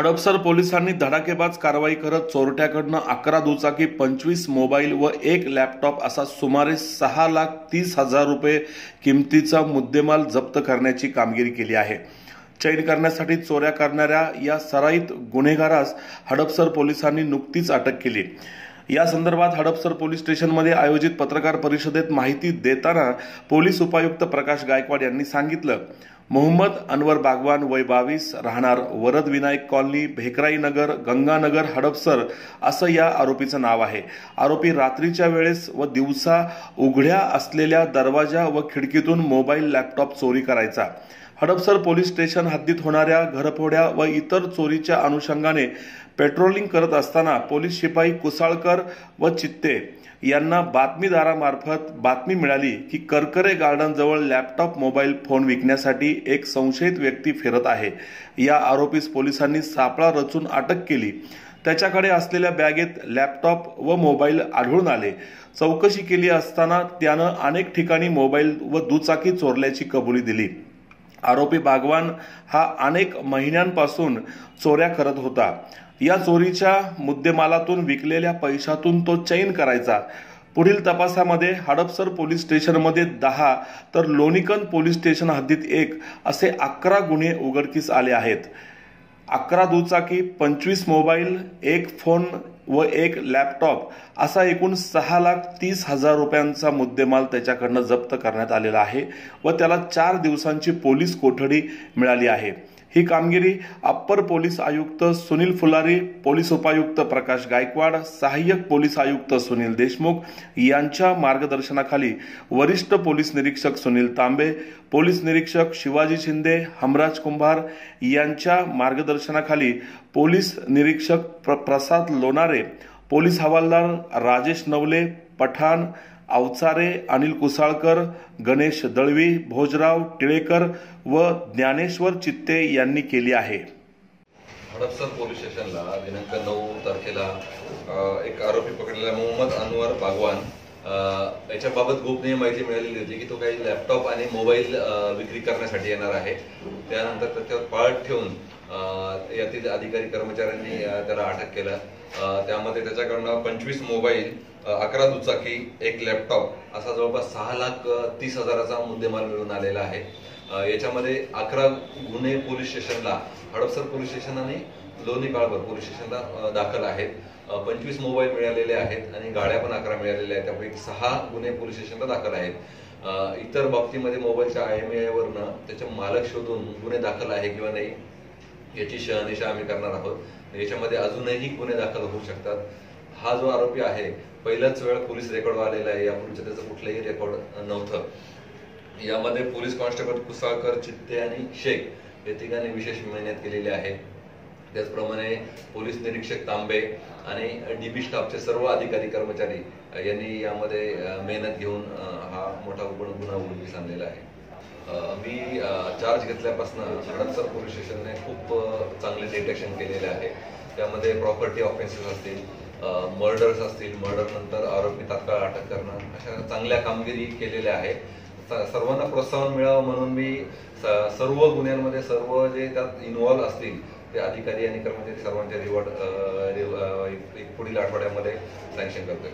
हडपसर पोलिसांनी धडाकेबाज कारवाई करत चोरट्याकडनं अकरा दुचाकी पंचवीस मोबाईल व एक लॅपटॉप असा सुमारे सहा लाख तीस हजार रुपये किमतीचा मुद्देमाल जप्त करण्याची कामगिरी केली आहे. चैन करण्यासाठी चोऱ्या करणाऱ्या या सराईत गुन्हेगारास हडपसर पोलिसांनी नुकतीच अटक केली. या संदर्भात हडपसर पोलीस स्टेशनमध्ये आयोजित पत्रकार परिषदेत माहिती देताना पोलीस उपायुक्त प्रकाश गायकवाड यांनी सांगितलं मोहम्मद अनवर बागवान वय बावीस राहणार वरद विनायक कॉलनी भेकराई नगर गंगानगर हडपसर असं या आरोपीचं नाव आहे. आरोपी रात्रीच्या वेळेस व दिवसा उघड्या असलेल्या दरवाजा व खिडकीतून मोबाईल लॅपटॉप चोरी करायचा. हडपसर पोलीस स्टेशन हद्दीत होणाऱ्या घरफोड्या व इतर चोरीच्या अनुषंगाने पेट्रोलिंग करत असताना पोलीस शिपाई कुसाळकर व चित्ते यांना बातमीदारामार्फत बातमी मिळाली की करकरे गार्डन जवळ लॅपटॉप मोबाईल फोन विकण्यासाठी एक संशयित व्यक्ती फिरत आहे. या आरोपीस पोलिसांनी सापळा रचून अटक केली. त्याच्याकडे असलेल्या बॅगेत लॅपटॉप व मोबाईल आढळून आले. चौकशी केली असताना त्यानं अनेक ठिकाणी मोबाईल व दुचाकी चोरल्याची कबुली दिली. आरोपी बागवान हा अनेक महिन्यांपासून चोऱ्या करत होता. या चोरीच्या मुद्देमालातून विकलेल्या पैशातून तो चैन करायचा. पुढील तपासामध्ये हडपसर पोलीस स्टेशनमध्ये दहा तर लोणीकन पोलीस स्टेशन हद्दीत एक असे अकरा गुन्हे उघडकीस आले आहेत. अकरा दुचाकी पंचवीस मोबाईल एक फोन व एक लॅपटॉप असा एकूण सहा लाख तीस हजार रुपयांचा मुद्देमाल त्याच्याकडनं जप्त करण्यात आलेला आहे व त्याला चार दिवसांची पोलीस कोठडी मिळाली आहे. ही कामगिरी अप्पर पोलीस आयुक्त सुनील फुलारी पोलीस उपायुक्त प्रकाश गायकवाड सहाय्यक पोलीस आयुक्त सुनील देशमुख यांच्या मार्गदर्शनाखाली वरिष्ठ पोलीस निरीक्षक सुनील तांबे पोलीस निरीक्षक शिवाजी शिंदे हमराज कुंभार यांच्या मार्गदर्शनाखाली पोलीस निरीक्षक प्र प्रसाद लोणारे पोलीस हवालदार राजेश नवले पठाण अवचारे अनिल कुसाळकर गणेश दळवी भोजराव टिळेकर व ज्ञानेश्वर चित्ते यांनी केली आहे. हडपसर पोलीस स्टेशनला दिनांक नऊ तारखेला एक आरोपी पकडलेला मोहम्मद अनवर बागवान याच्याबाबत गोपनीय माहिती मिळालेली होती की तो काही लॅपटॉप आणि मोबाईल विक्री करण्यासाठी येणार आहे. त्यानंतर त्याच्यावर पाळत ठेवून यातील अधिकारी कर्मचाऱ्यांनी त्याला अटक केलं. त्यामध्ये त्याच्याकडनं पंचवीस मोबाईल अकरा दुचाकी एक लॅपटॉप असा जवळपास सहा लाख तीस हजाराचा मुद्देमाल मिळून आलेला आहे. याच्यामध्ये अकरा गुन्हे पोलीस स्टेशनला हडपसर पोलीस स्टेशन आणि लोणी काळभर पोलीस स्टेशनला दाखल आहेत. पंचवीस मोबाईल मिळालेले आहेत आणि गाड्या पण अकरा मिळालेल्या आहेत. त्यापैकी सहा गुन्हे पोलीस स्टेशनला दाखल आहेत. इतर बाबतीमध्ये मोबाईलच्या आय एम वरनं त्याचे मालक शोधून गुन्हे दाखल आहे किंवा नाही याची शहानिशा आम्ही करणार आहोत. याच्यामध्ये अजूनही गुन्हे दाखल होऊ शकतात. हा जो आरोपी आहे पहिलाच वेळ पोलीस रेकॉर्ड आलेला आहे. यापूर्वीचं त्याचं कुठलंही रेकॉर्ड नव्हतं. यामध्ये पोलीस कॉन्स्टेबल कुसाळकर चित्ते आणि शेख हे तिघांनी विशेष मेहनत केलेली आहे. त्याचप्रमाणे पोलीस निरीक्षक तांबे आणि डीबी स्टाफचे सर्व अधिकारी कर्मचारी यांनी यामध्ये मेहनत घेऊन हा मोठा गुन्हा गुन्हा उघडकीस आणलेला आहे. मी चार्ज घेतल्यापासून हडपसर पोलीस स्टेशनने खूप चांगले डिटेक्शन केलेले आहे. त्यामध्ये प्रॉपर्टी ऑफेन्सेस असतील मर्डर्स असतील मर्डर नंतर आरोपी तात्काळ अटक करणं अशा चांगल्या कामगिरी केलेल्या आहे स- सर्वांना प्रोत्साहन मिळावं म्हणून मी स- सर्व गुन्ह्यांमध्ये सर्व जे त्यात इन्व्हॉल्व असतील ते अधिकारी आणि कर्मचारी सर्वांचे रिवॉर्ड पुढील आठवड्यामध्ये सँक्शन करतोय.